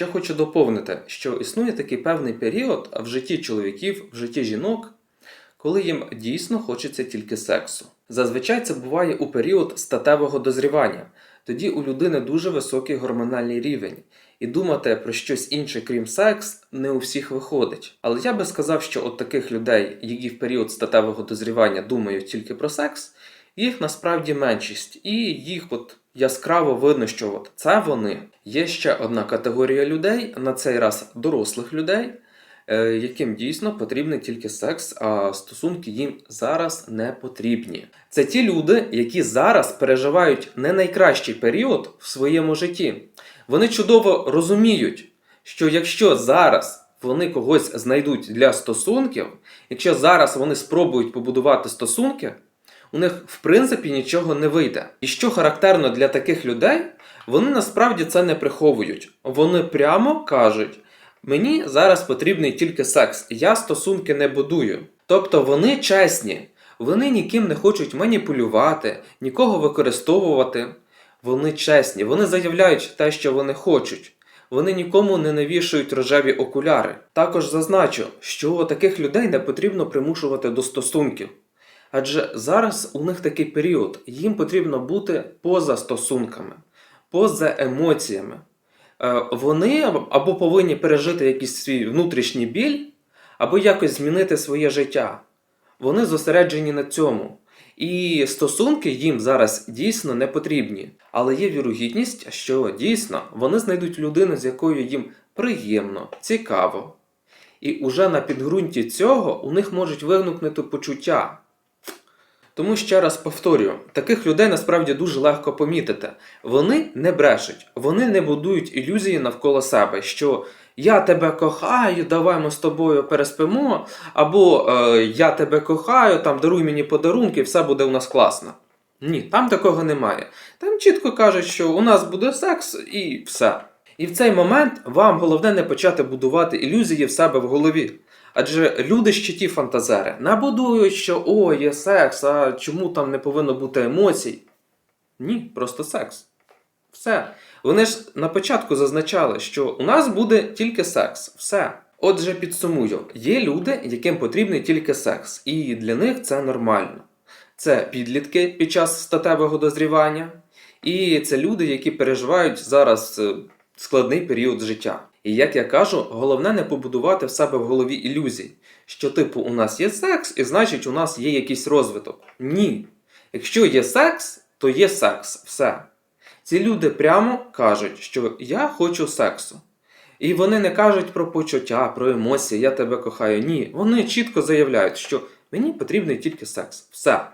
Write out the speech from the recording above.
Ще хочу доповнити, що існує такий певний період в житті чоловіків, в житті жінок, коли їм дійсно хочеться тільки сексу. Зазвичай це буває у період статевого дозрівання. Тоді у людини дуже високий гормональний рівень, і думати про щось інше, крім секс, не у всіх виходить. Але я би сказав, що от таких людей, які в період статевого дозрівання думають тільки про секс, їх насправді меншість, і їх от яскраво видно, що от це вони. Є ще одна категорія людей, на цей раз дорослих людей, е, яким дійсно потрібний тільки секс, а стосунки їм зараз не потрібні. Це ті люди, які зараз переживають не найкращий період в своєму житті. Вони чудово розуміють, що якщо зараз вони когось знайдуть для стосунків, якщо зараз вони спробують побудувати стосунки, у них в принципі нічого не вийде. І що характерно для таких людей, вони насправді це не приховують. Вони прямо кажуть: мені зараз потрібний тільки секс, я стосунки не будую. Тобто вони чесні, вони ніким не хочуть маніпулювати, нікого використовувати. Вони чесні, вони заявляють те, що вони хочуть. Вони нікому не навішують рожеві окуляри. Також зазначу, що таких людей не потрібно примушувати до стосунків. Адже зараз у них такий період, їм потрібно бути поза стосунками, поза емоціями. Е, Вони або повинні пережити якийсь свій внутрішній біль, або якось змінити своє життя. Вони зосереджені на цьому. І стосунки їм зараз дійсно не потрібні. Але є вірогідність, що дійсно вони знайдуть людину, з якою їм приємно, цікаво. І уже на підґрунті цього у них можуть виникнути почуття. Тому ще раз повторюю, таких людей насправді дуже легко помітити. Вони не брешуть, вони не будують ілюзії навколо себе, що я тебе кохаю, давай ми з тобою переспимо, або е, я тебе кохаю, там даруй мені подарунки, все буде у нас класно. Ні, там такого немає. Там чітко кажуть, що у нас буде секс і все. І в цей момент вам головне не почати будувати ілюзії в себе в голові. Адже люди ще ті фантазери набудують, що о, є секс, а чому там не повинно бути емоцій? Ні, просто секс. Все. Вони ж на початку зазначали, що у нас буде тільки секс. Все. Отже, підсумую: є люди, яким потрібний тільки секс, і для них це нормально. Це підлітки під час статевого дозрівання, і це люди, які переживають зараз е, складний період життя. І як я кажу, головне не побудувати в себе в голові ілюзій, що типу у нас є секс, і значить у нас є якийсь розвиток. Ні. Якщо є секс, то є секс. Все. Ці люди прямо кажуть, що я хочу сексу. І вони не кажуть про почуття, про емоції, я тебе кохаю. Ні. Вони чітко заявляють, що мені потрібний тільки секс. Все.